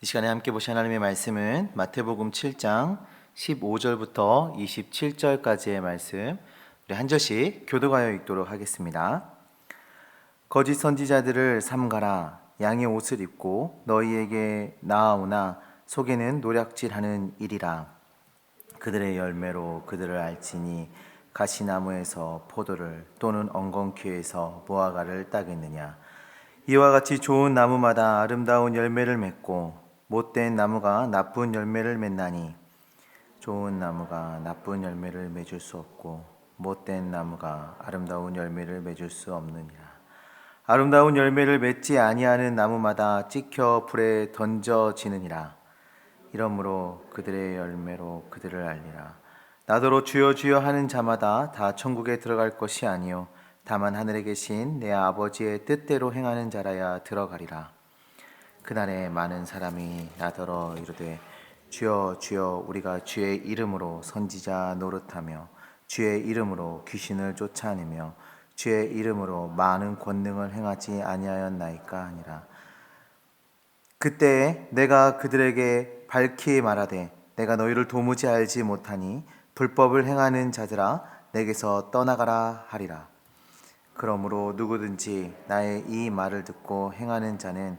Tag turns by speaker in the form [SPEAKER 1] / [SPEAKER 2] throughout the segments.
[SPEAKER 1] 이 시간에 함께 보실 하나님의 말씀은 마태복음 7장 15절부터 27절까지의 말씀. 우리 한 절씩 교도하여 읽도록 하겠습니다. 거짓 선지자들을 삼가라. 양의 옷을 입고 너희에게 나아오나 속에는 노략질하는 일이라. 그들의 열매로 그들을 알지니 가시나무에서 포도를 또는 엉겅퀴에서 무화과를 따겠느냐. 이와 같이 좋은 나무마다 아름다운 열매를 맺고 못된 나무가 나쁜 열매를 맺나니? 좋은 나무가 나쁜 열매를 맺을 수 없고 못된 나무가 아름다운 열매를 맺을 수 없느니라. 아름다운 열매를 맺지 아니하는 나무마다 찍혀 불에 던져지느니라. 이러므로 그들의 열매로 그들을 알리라. 나더러 주여 주여 하는 자마다 다 천국에 들어갈 것이 아니요. 다만 하늘에 계신 내 아버지의 뜻대로 행하는 자라야 들어가리라 그날에 많은 사람이 나더러 이르되 주여 주여 우리가 주의 이름으로 선지자 노릇하며 주의 이름으로 귀신을 쫓아내며 주의 이름으로 많은 권능을 행하지 아니하였나이까 하니라. 그때 내가 그들에게 밝히 말하되 내가 너희를 도무지 알지 못하니 불법을 행하는 자들아 내게서 떠나가라 하리라. 그러므로 누구든지 나의 이 말을 듣고 행하는 자는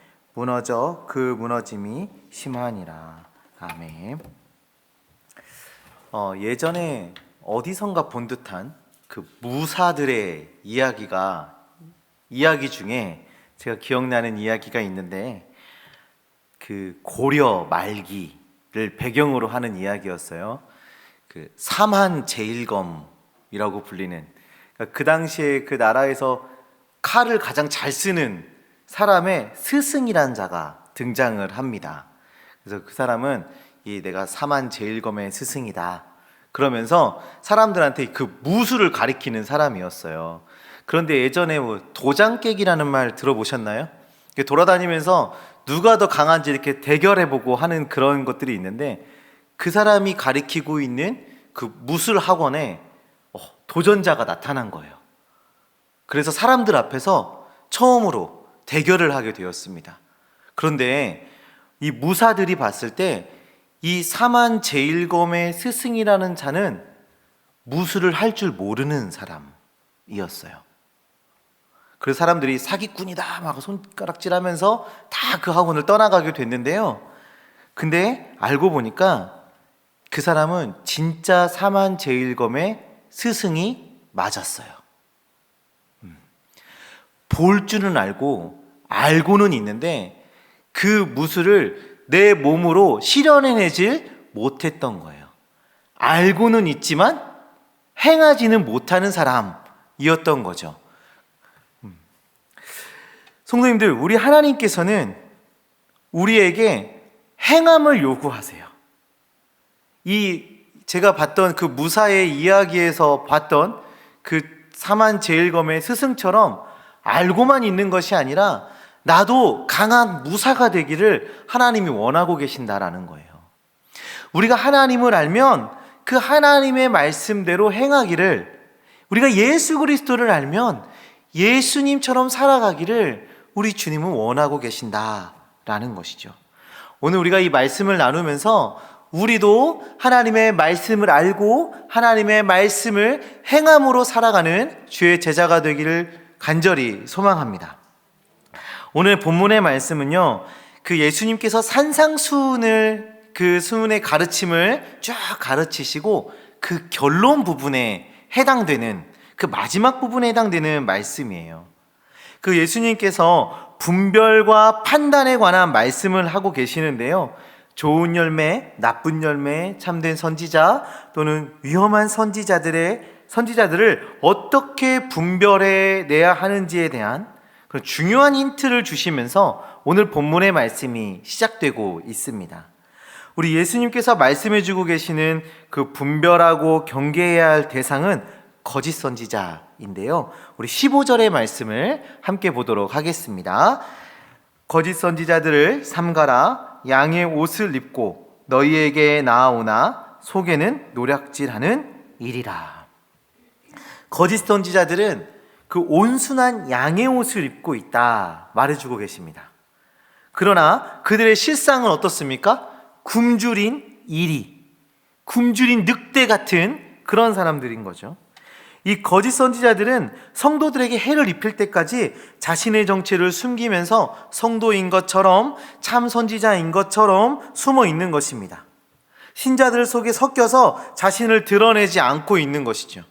[SPEAKER 1] 무너져 그 무너짐이 심하니라. 아멘. 어, 예전에 어디선가 본 듯한 그 무사들의 이야기가 이야기 중에 제가 기억나는 이야기가 있는데 그 고려 말기를 배경으로 하는 이야기였어요. 그 삼한 제일검이라고 불리는 그러니까 그 당시에 그 나라에서 칼을 가장 잘 쓰는 사람의 스승이란 자가 등장을 합니다. 그래서 그 사람은 이 내가 삼한 제일검의 스승이다. 그러면서 사람들한테 그 무술을 가리키는 사람이었어요. 그런데 예전에 뭐 도장 깨기라는 말 들어보셨나요? 돌아다니면서 누가 더 강한지 이렇게 대결해보고 하는 그런 것들이 있는데 그 사람이 가리키고 있는 그 무술 학원에 어, 도전자가 나타난 거예요. 그래서 사람들 앞에서 처음으로 대결을 하게 되었습니다. 그런데 이 무사들이 봤을 때 이 사만 제일검의 스승이라는 자는 무술을 할 줄 모르는 사람이었어요. 그래서 사람들이 사기꾼이다 막 손가락질하면서 다 그 학원을 떠나가게 됐는데요. 근데 알고 보니까 그 사람은 진짜 사만 제일검의 스승이 맞았어요. 음. 볼 줄은 알고 알고는 있는데 그 무술을 내 몸으로 실현해내질 못했던 거예요. 알고는 있지만 행하지는 못하는 사람이었던 거죠. 성도님들, 우리 하나님께서는 우리에게 행함을 요구하세요. 이 제가 봤던 그 무사의 이야기에서 봤던 그 사만 제일검의 스승처럼 알고만 있는 것이 아니라 나도 강한 무사가 되기를 하나님이 원하고 계신다라는 거예요. 우리가 하나님을 알면 그 하나님의 말씀대로 행하기를 우리가 예수 그리스도를 알면 예수님처럼 살아가기를 우리 주님은 원하고 계신다라는 것이죠. 오늘 우리가 이 말씀을 나누면서 우리도 하나님의 말씀을 알고 하나님의 말씀을 행함으로 살아가는 주의 제자가 되기를 간절히 소망합니다. 오늘 본문의 말씀은요, 그 예수님께서 산상수훈을 그 수훈의 가르침을 쫙 가르치시고 그 결론 부분에 해당되는 그 마지막 부분에 해당되는 말씀이에요. 그 예수님께서 분별과 판단에 관한 말씀을 하고 계시는데요. 좋은 열매, 나쁜 열매, 참된 선지자 또는 위험한 선지자들의 선지자들을 어떻게 분별해 내야 하는지에 대한 중요한 힌트를 주시면서 오늘 본문의 말씀이 시작되고 있습니다. 우리 예수님께서 말씀해 주고 계시는 그 분별하고 경계해야 할 대상은 거짓 선지자인데요. 우리 15절의 말씀을 함께 보도록 하겠습니다. 거짓 선지자들을 삼가라 양의 옷을 입고 너희에게 나아오나 속에는 노략질하는 일이라. 거짓 선지자들은 그 온순한 양의 옷을 입고 있다 말해주고 계십니다. 그러나 그들의 실상은 어떻습니까? 굶주린 이리, 굶주린 늑대 같은 그런 사람들인 거죠. 이 거짓 선지자들은 성도들에게 해를 입힐 때까지 자신의 정체를 숨기면서 성도인 것처럼 참 선지자인 것처럼 숨어 있는 것입니다. 신자들 속에 섞여서 자신을 드러내지 않고 있는 것이죠.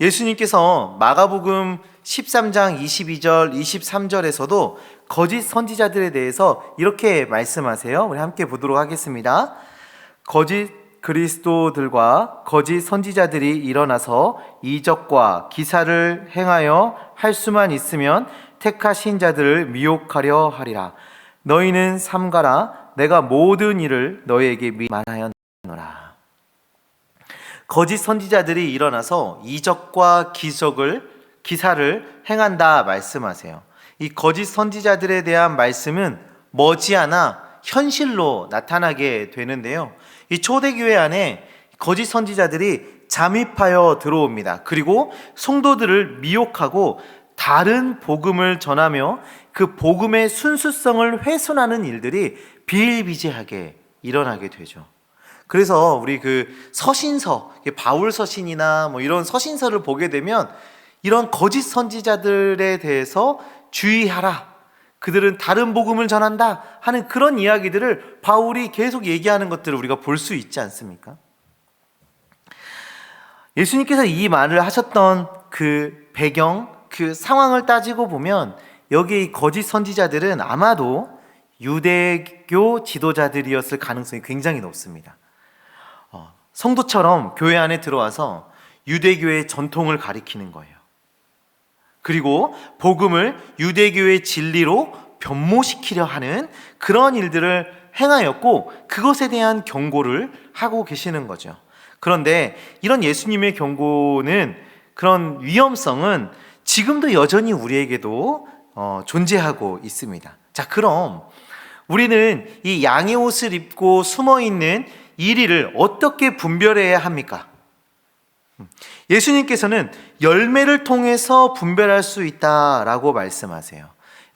[SPEAKER 1] 예수님께서 마가복음 13장 22절, 23절에서도 거짓 선지자들에 대해서 이렇게 말씀하세요. 우리 함께 보도록 하겠습니다. 거짓 그리스도들과 거짓 선지자들이 일어나서 이적과 기사를 행하여 할 수만 있으면 택하신 자들을 미혹하려 하리라. 너희는 삼가라. 내가 모든 일을 너희에게 말하였노라. 거짓 선지자들이 일어나서 이적과 기적을 기사를 행한다 말씀하세요. 이 거짓 선지자들에 대한 말씀은 머지않아 현실로 나타나게 되는데요. 이 초대교회 안에 거짓 선지자들이 잠입하여 들어옵니다. 그리고 성도들을 미혹하고 다른 복음을 전하며 그 복음의 순수성을 훼손하는 일들이 비일비재하게 일어나게 되죠. 그래서 우리 그 서신서, 바울 서신이나 뭐 이런 서신서를 보게 되면 이런 거짓 선지자들에 대해서 주의하라. 그들은 다른 복음을 전한다 하는 그런 이야기들을 바울이 계속 얘기하는 것들을 우리가 볼 수 있지 않습니까? 예수님께서 이 말을 하셨던 그 배경, 그 상황을 따지고 보면 여기 이 거짓 선지자들은 아마도 유대교 지도자들이었을 가능성이 굉장히 높습니다. 어, 성도처럼 교회 안에 들어와서 유대교의 전통을 가리키는 거예요. 그리고 복음을 유대교의 진리로 변모시키려 하는 그런 일들을 행하였고 그것에 대한 경고를 하고 계시는 거죠. 그런데 이런 예수님의 경고는 그런 위험성은 지금도 여전히 우리에게도 어, 존재하고 있습니다. 자, 그럼 우리는 이 양의 옷을 입고 숨어 있는 이리를 어떻게 분별해야 합니까? 예수님께서는 열매를 통해서 분별할 수 있다라고 말씀하세요.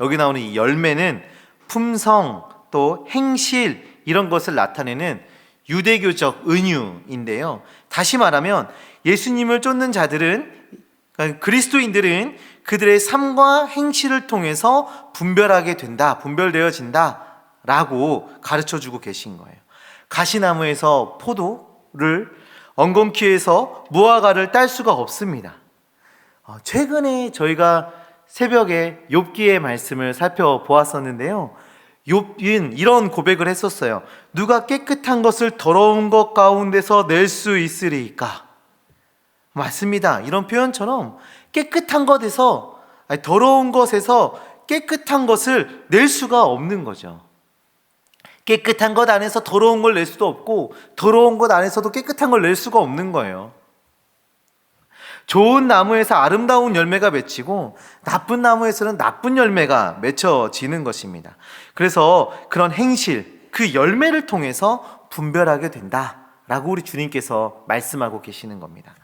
[SPEAKER 1] 여기 나오는 이 열매는 품성 또 행실 이런 것을 나타내는 유대교적 은유인데요. 다시 말하면 예수님을 쫓는 자들은 그러니까 그리스도인들은 그들의 삶과 행실을 통해서 분별하게 된다, 분별되어진다라고 가르쳐 주고 계신 거예요. 가시나무에서 포도를 엉겅퀴에서 무화과를 딸 수가 없습니다. 어, 최근에 저희가 새벽에 욥기의 말씀을 살펴보았었는데요. 욥은 이런 고백을 했었어요. 누가 깨끗한 것을 더러운 것 가운데서 낼 수 있으리까? 맞습니다. 이런 표현처럼 깨끗한 것에서 아니, 더러운 것에서 깨끗한 것을 낼 수가 없는 거죠. 깨끗한 것 안에서 더러운 걸 낼 수도 없고 더러운 것 안에서도 깨끗한 걸 낼 수가 없는 거예요. 좋은 나무에서 아름다운 열매가 맺히고 나쁜 나무에서는 나쁜 열매가 맺혀지는 것입니다. 그래서 그런 행실, 그 열매를 통해서 분별하게 된다라고 우리 주님께서 말씀하고 계시는 겁니다.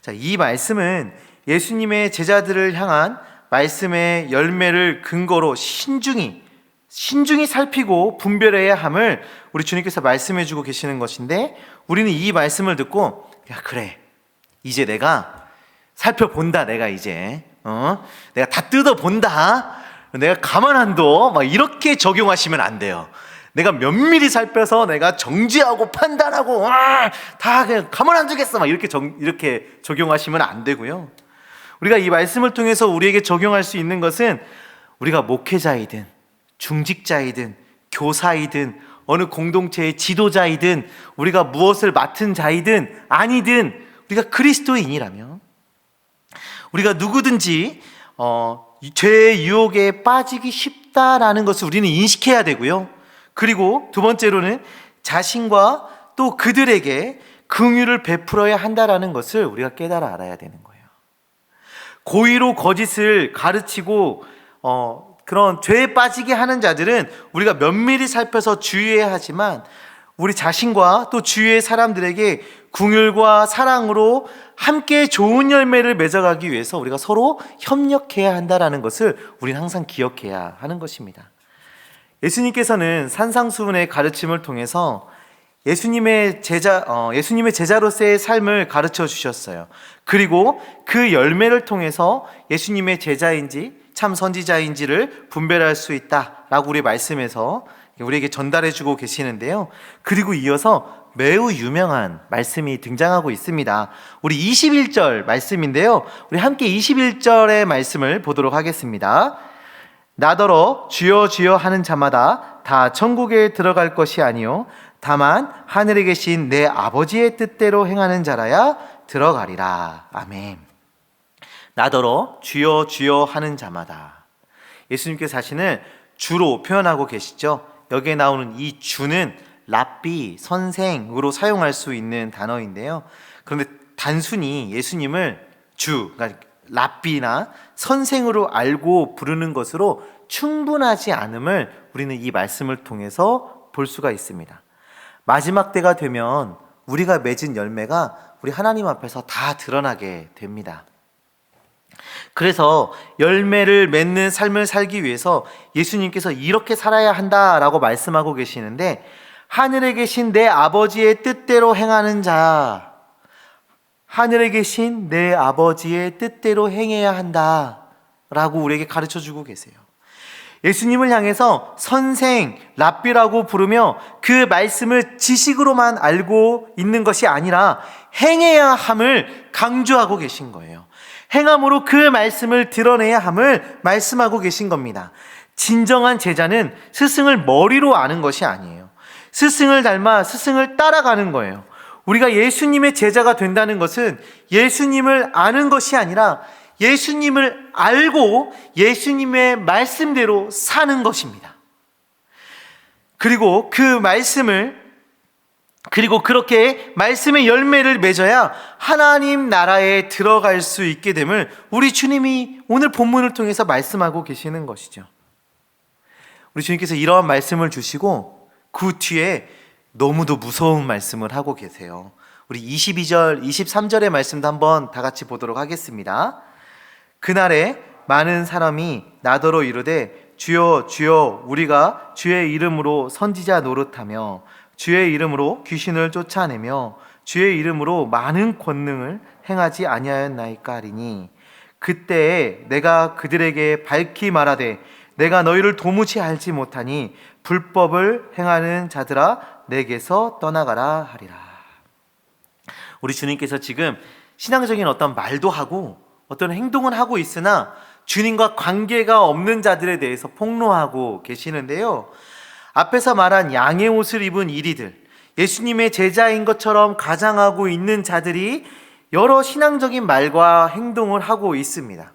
[SPEAKER 1] 자, 이 말씀은 예수님의 제자들을 향한 말씀의 열매를 근거로 신중히 신중히 살피고 분별해야 함을 우리 주님께서 말씀해 주고 계시는 것인데 우리는 이 말씀을 듣고 야 그래. 이제 내가 살펴본다 내가 이제. 어? 내가 다 뜯어 본다. 내가 둬막 이렇게 적용하시면 안 돼요. 내가 면밀히 살펴서 내가 정지하고 판단하고 아, 다 그냥 가만 안 두겠어. 막 이렇게 정, 이렇게 적용하시면 안 되고요. 우리가 이 말씀을 통해서 우리에게 적용할 수 있는 것은 우리가 목회자이든 중직자이든 교사이든 어느 공동체의 지도자이든 우리가 무엇을 맡은 자이든 아니든 우리가 그리스도인이라면 우리가 누구든지 어, 죄의 유혹에 빠지기 쉽다라는 것을 우리는 인식해야 되고요. 그리고 두 번째로는 자신과 또 그들에게 긍휼을 베풀어야 한다라는 것을 우리가 깨달아 알아야 되는 거예요. 고의로 거짓을 가르치고 어, 그런 죄에 빠지게 하는 자들은 우리가 면밀히 살펴서 주의해야 하지만 우리 자신과 또 주위의 사람들에게 궁율과 사랑으로 함께 좋은 열매를 맺어가기 위해서 우리가 서로 협력해야 한다라는 것을 우리는 항상 기억해야 하는 것입니다. 예수님께서는 산상수훈의 가르침을 통해서 예수님의 제자, 어, 예수님의 제자로서의 삶을 가르쳐 주셨어요. 그리고 그 열매를 통해서 예수님의 제자인지 참 선지자인지를 분별할 수 있다라고 우리 말씀에서 우리에게 전달해 주고 계시는데요. 그리고 이어서 매우 유명한 말씀이 등장하고 있습니다. 우리 21절 말씀인데요. 우리 함께 21절의 말씀을 보도록 하겠습니다. 나더러 주여 주여 하는 자마다 다 천국에 들어갈 것이 아니요 다만 하늘에 계신 내 아버지의 뜻대로 행하는 자라야 들어가리라. 아멘. 나더러 주여 주여 하는 자마다 예수님께서 자신을 주로 표현하고 계시죠. 여기에 나오는 이 주는 랍비 선생으로 사용할 수 있는 단어인데요. 그런데 단순히 예수님을 주, 그러니까 랍비나 선생으로 알고 부르는 것으로 충분하지 않음을 우리는 이 말씀을 통해서 볼 수가 있습니다. 마지막 때가 되면 우리가 맺은 열매가 우리 하나님 앞에서 다 드러나게 됩니다. 그래서 열매를 맺는 삶을 살기 위해서 예수님께서 이렇게 살아야 한다라고 말씀하고 계시는데 하늘에 계신 내 아버지의 뜻대로 행하는 자 하늘에 계신 내 아버지의 뜻대로 행해야 한다라고 우리에게 가르쳐 주고 계세요. 예수님을 향해서 선생, 랍비라고 부르며 그 말씀을 지식으로만 알고 있는 것이 아니라 행해야 함을 강조하고 계신 거예요. 행함으로 그 말씀을 드러내야 함을 말씀하고 계신 겁니다. 진정한 제자는 스승을 머리로 아는 것이 아니에요. 스승을 닮아 스승을 따라가는 거예요. 우리가 예수님의 제자가 된다는 것은 예수님을 아는 것이 아니라 예수님을 알고 예수님의 말씀대로 사는 것입니다. 그리고 그 말씀을 그리고 그렇게 말씀의 열매를 맺어야 하나님 나라에 들어갈 수 있게 됨을 우리 주님이 오늘 본문을 통해서 말씀하고 계시는 것이죠. 우리 주님께서 이러한 말씀을 주시고 그 뒤에 너무도 무서운 말씀을 하고 계세요. 우리 22절, 23절의 말씀도 한번 다 같이 보도록 하겠습니다. 그날에 많은 사람이 나더러 이르되 주여 주여 우리가 주의 이름으로 선지자 노릇하며 주의 이름으로 귀신을 쫓아내며 주의 이름으로 많은 권능을 행하지 아니하였나이까 하리니 그때에 내가 그들에게 밝히 말하되 내가 너희를 도무지 알지 못하니 불법을 행하는 자들아 내게서 떠나가라 하리라. 우리 주님께서 지금 신앙적인 어떤 말도 하고 어떤 행동은 하고 있으나 주님과 관계가 없는 자들에 대해서 폭로하고 계시는데요. 앞에서 말한 양의 옷을 입은 이리들, 예수님의 제자인 것처럼 가장하고 있는 자들이 여러 신앙적인 말과 행동을 하고 있습니다.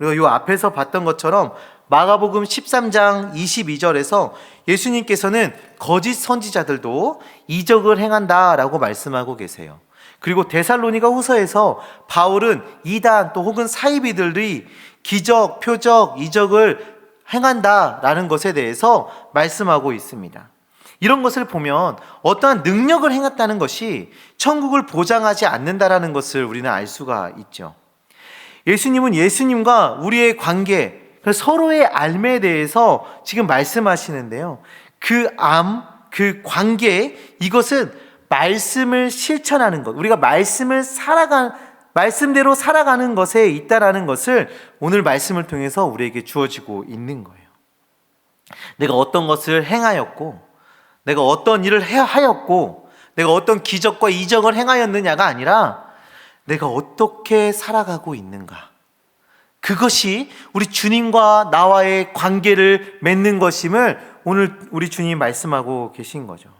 [SPEAKER 1] 우리가 이 앞에서 봤던 것처럼 마가복음 13장 22절에서 예수님께서는 거짓 선지자들도 이적을 행한다라고 말씀하고 계세요. 그리고 데살로니가 후서에서 바울은 이단 또 혹은 사이비들이 기적, 표적, 이적을 행한다라는 것에 대해서 말씀하고 있습니다. 이런 것을 보면 어떠한 능력을 행했다는 것이 천국을 보장하지 않는다라는 것을 우리는 알 수가 있죠. 예수님은 예수님과 우리의 관계, 그 서로의 알에 대해서 지금 말씀하시는데요. 그 암, 그 관계, 이것은 말씀을 실천하는 것, 우리가 말씀을 살아간 말씀대로 살아가는 것에 있다라는 것을 오늘 말씀을 통해서 우리에게 주어지고 있는 거예요. 내가 어떤 것을 행하였고, 내가 어떤 일을 하였고, 내가 어떤 기적과 이적을 행하였느냐가 아니라 내가 어떻게 살아가고 있는가. 그것이 우리 주님과 나와의 관계를 맺는 것임을 오늘 우리 주님이 말씀하고 계신 거죠.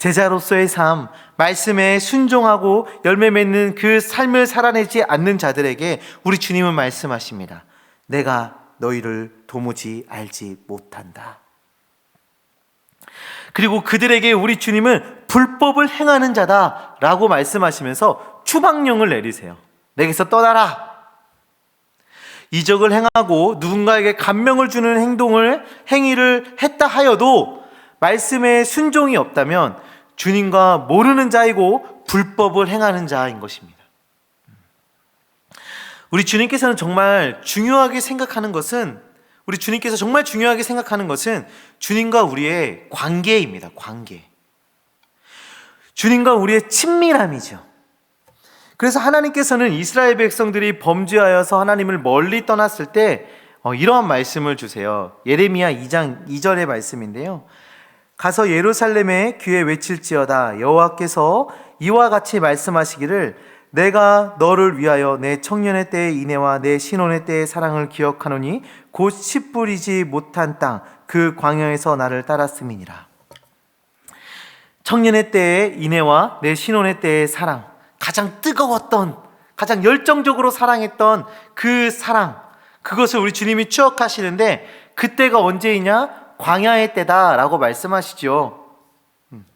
[SPEAKER 1] 제자로서의 삶, 말씀에 순종하고 열매 맺는 그 삶을 살아내지 않는 자들에게 우리 주님은 말씀하십니다. 내가 너희를 도무지 알지 못한다. 그리고 그들에게 우리 주님은 불법을 행하는 자다라고 말씀하시면서 추방령을 내리세요. 내게서 떠나라. 이적을 행하고 누군가에게 감명을 주는 행동을 행위를 했다 하여도 말씀에 순종이 없다면 주님과 모르는 자이고 불법을 행하는 자인 것입니다. 우리 주님께서는 정말 중요하게 생각하는 것은 우리 주님께서 정말 중요하게 생각하는 것은 주님과 우리의 관계입니다. 관계. 주님과 우리의 친밀함이죠. 그래서 하나님께서는 이스라엘 백성들이 범죄하여서 하나님을 멀리 떠났을 때 어, 이러한 말씀을 주세요. 예레미야 2장 2절의 말씀인데요. 가서 예루살렘에 귀에 외칠지어다 여호와께서 이와 같이 말씀하시기를 내가 너를 위하여 내 청년의 때의 인애와 내 신혼의 때의 사랑을 기억하노니 곧 씨 뿌리지 못한 땅 그 광야에서 나를 따랐음이니라. 청년의 때의 인애와 내 신혼의 때의 사랑 가장 뜨거웠던 가장 열정적으로 사랑했던 그 사랑 그것을 우리 주님이 추억하시는데 그때가 언제이냐 광야의 때다라고 말씀하시죠. 음.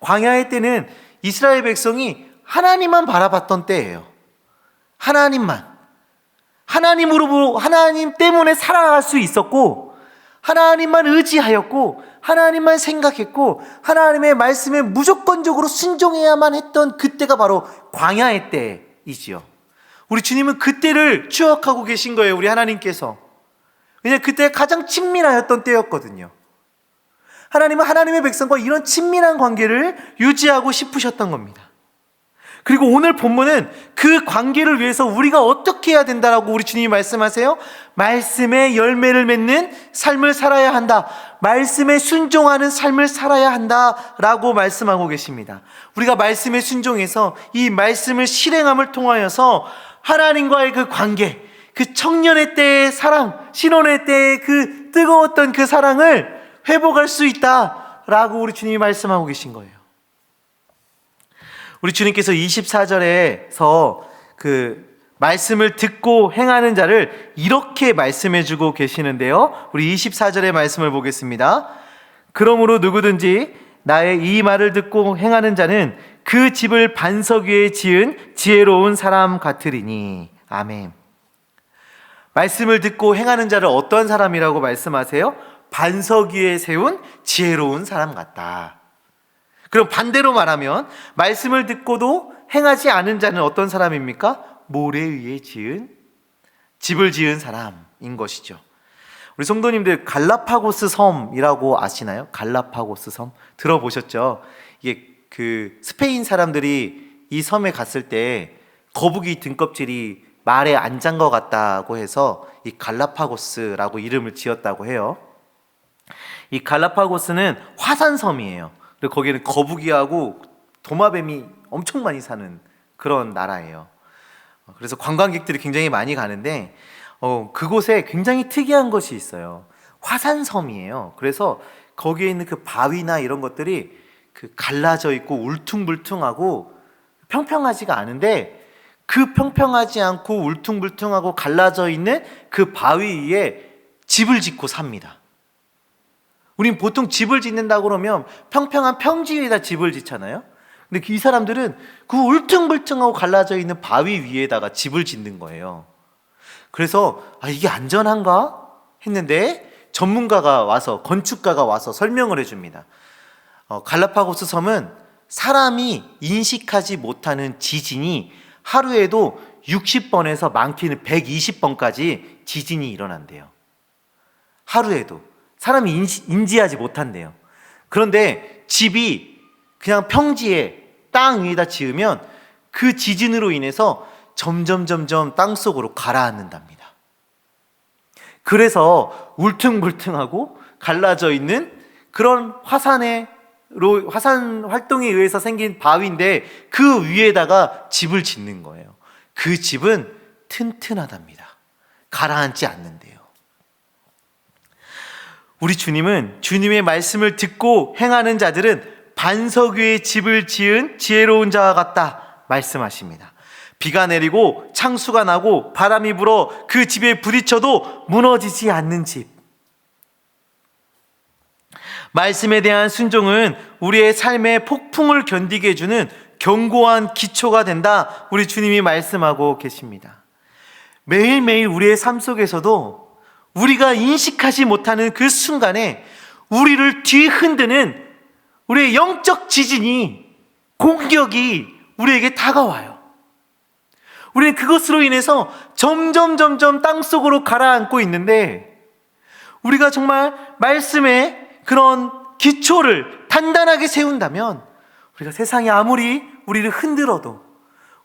[SPEAKER 1] 광야의 때는 이스라엘 백성이 하나님만 바라봤던 때예요. 하나님만. 하나님으로, 하나님 때문에 살아갈 수 있었고, 하나님만 의지하였고, 하나님만 생각했고, 하나님의 말씀에 무조건적으로 순종해야만 했던 그때가 바로 광야의 때이지요. 우리 주님은 그때를 추억하고 계신 거예요, 우리 하나님께서. 왜냐하면 그때 가장 친밀하였던 때였거든요. 하나님은 하나님의 백성과 이런 친밀한 관계를 유지하고 싶으셨던 겁니다. 그리고 오늘 본문은 그 관계를 위해서 우리가 어떻게 해야 된다라고 우리 주님이 말씀하세요? 말씀의 열매를 맺는 삶을 살아야 한다. 말씀에 순종하는 삶을 살아야 한다라고 말씀하고 계십니다. 우리가 말씀에 순종해서 이 말씀을 실행함을 통하여서 하나님과의 그 관계, 그 청년의 때의 사랑, 신혼의 때의 그 뜨거웠던 그 사랑을 회복할 수 있다라고 우리 주님이 말씀하고 계신 거예요. 우리 주님께서 24절에서 그 말씀을 듣고 행하는 자를 이렇게 말씀해 주고 계시는데요. 우리 24절의 말씀을 보겠습니다. 그러므로 누구든지 나의 이 말을 듣고 행하는 자는 그 집을 반석 위에 지은 지혜로운 사람 같으리니. 아멘. 말씀을 듣고 행하는 자를 어떤 사람이라고 말씀하세요? 반석 위에 세운 지혜로운 사람 같다. 그럼 반대로 말하면 말씀을 듣고도 행하지 않은 자는 어떤 사람입니까? 모래 위에 지은 집을 지은 사람인 것이죠. 우리 성도님들 갈라파고스 섬이라고 아시나요? 갈라파고스 섬 들어보셨죠? 이게 그 스페인 사람들이 이 섬에 갔을 때 거북이 등껍질이 말에 안 잔 것 같다고 해서 이 갈라파고스라고 이름을 지었다고 해요. 이 갈라파고스는 화산섬이에요. 그리고 거기는 거북이하고 도마뱀이 엄청 많이 사는 그런 나라예요. 그래서 관광객들이 굉장히 많이 가는데 어, 그곳에 굉장히 특이한 것이 있어요. 화산섬이에요. 그래서 거기에 있는 그 바위나 이런 것들이 그 갈라져 있고 울퉁불퉁하고 평평하지가 않은데 그 평평하지 않고 울퉁불퉁하고 갈라져 있는 그 바위 위에 집을 짓고 삽니다. 우린 보통 집을 짓는다 그러면 평평한 평지 위에다 집을 짓잖아요. 근데 이 사람들은 그 울퉁불퉁하고 갈라져 있는 바위 위에다가 집을 짓는 거예요. 그래서 아 이게 안전한가 했는데 전문가가 와서 건축가가 와서 설명을 해줍니다. 어, 갈라파고스 섬은 사람이 인식하지 못하는 지진이 하루에도 60번에서 많게는 120번까지 지진이 일어난대요. 하루에도. 사람이 인지, 인지하지 못한대요. 그런데 집이 그냥 평지에 땅 위에다 지으면 그 지진으로 인해서 점점 점점 땅 속으로 가라앉는답니다. 그래서 울퉁불퉁하고 갈라져 있는 그런 화산의 화산 활동에 의해서 생긴 바위인데 그 위에다가 집을 짓는 거예요. 그 집은 튼튼하답니다. 가라앉지 않는데요. 우리 주님은 주님의 말씀을 듣고 행하는 자들은 반석 위에 집을 지은 지혜로운 자와 같다 말씀하십니다. 비가 내리고 창수가 나고 바람이 불어 그 집에 부딪혀도 무너지지 않는 집. 말씀에 대한 순종은 우리의 삶의 폭풍을 견디게 해주는 견고한 기초가 된다. 우리 주님이 말씀하고 계십니다. 매일매일 우리의 삶 속에서도 우리가 인식하지 못하는 그 순간에 우리를 뒤흔드는 우리의 영적 지진이 공격이 우리에게 다가와요. 우리는 그것으로 인해서 점점 점점 땅 속으로 가라앉고 있는데 우리가 정말 말씀의 그런 기초를 단단하게 세운다면 우리가 세상이 아무리 우리를 흔들어도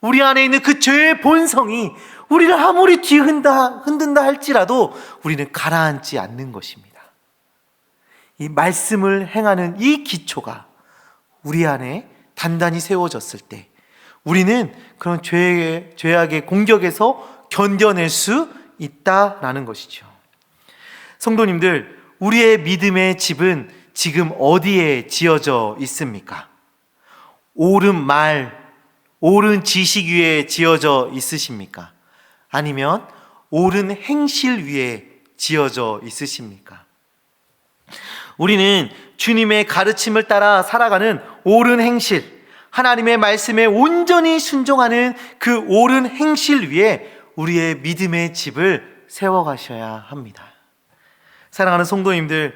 [SPEAKER 1] 우리 안에 있는 그 죄의 본성이 우리를 아무리 뒤흔다 흔든다 할지라도 우리는 가라앉지 않는 것입니다. 이 말씀을 행하는 이 기초가 우리 안에 단단히 세워졌을 때 우리는 그런 죄의 죄악의 공격에서 견뎌낼 수 있다라는 것이죠. 성도님들, 우리의 믿음의 집은 지금 어디에 지어져 있습니까? 옳은 말, 옳은 지식 위에 지어져 있으십니까? 아니면 옳은 행실 위에 지어져 있으십니까? 우리는 주님의 가르침을 따라 살아가는 옳은 행실, 하나님의 말씀에 온전히 순종하는 그 옳은 행실 위에 우리의 믿음의 집을 세워가셔야 합니다. 사랑하는 성도님들,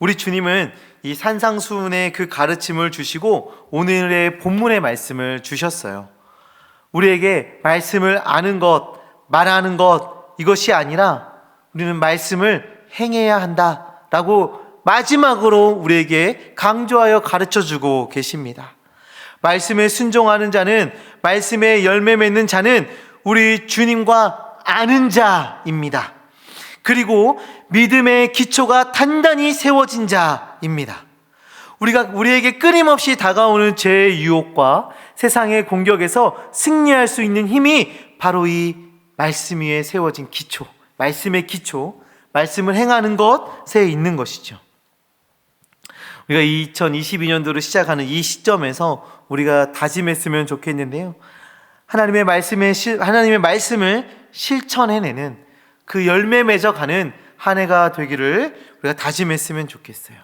[SPEAKER 1] 우리 주님은 이 산상수훈의 그 가르침을 주시고 오늘의 본문의 말씀을 주셨어요. 우리에게 말씀을 아는 것, 말하는 것, 이것이 아니라 우리는 말씀을 행해야 한다 라고 마지막으로 우리에게 강조하여 가르쳐 주고 계십니다. 말씀에 순종하는 자는 말씀에 열매 맺는 자는 우리 주님과 아는 자입니다. 그리고 믿음의 기초가 단단히 세워진 자입니다. 우리가 우리에게 끊임없이 다가오는 죄의 유혹과 세상의 공격에서 승리할 수 있는 힘이 바로 이 말씀 위에 세워진 기초, 말씀의 기초, 말씀을 행하는 것에 있는 것이죠. 우리가 2022년도를 시작하는 이 시점에서 우리가 다짐했으면 좋겠는데요. 하나님의 말씀에 하나님의 말씀을 실천해내는 그 열매 맺어가는 한 해가 되기를 우리가 다짐했으면 좋겠어요.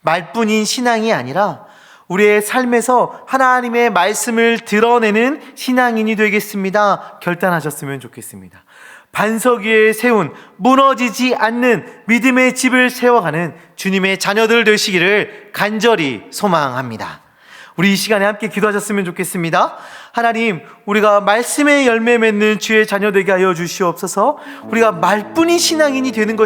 [SPEAKER 1] 말뿐인 신앙이 아니라 우리의 삶에서 하나님의 말씀을 드러내는 신앙인이 되겠습니다. 결단하셨으면 좋겠습니다. 반석 위에 세운 무너지지 않는 믿음의 집을 세워가는 주님의 자녀들 되시기를 간절히 소망합니다. 우리 이 시간에 함께 기도하셨으면 좋겠습니다. 하나님, 우리가 말씀의 열매 맺는 주의 자녀 되게 하여 주시옵소서. 우리가 말뿐인 신앙인이 되는 것이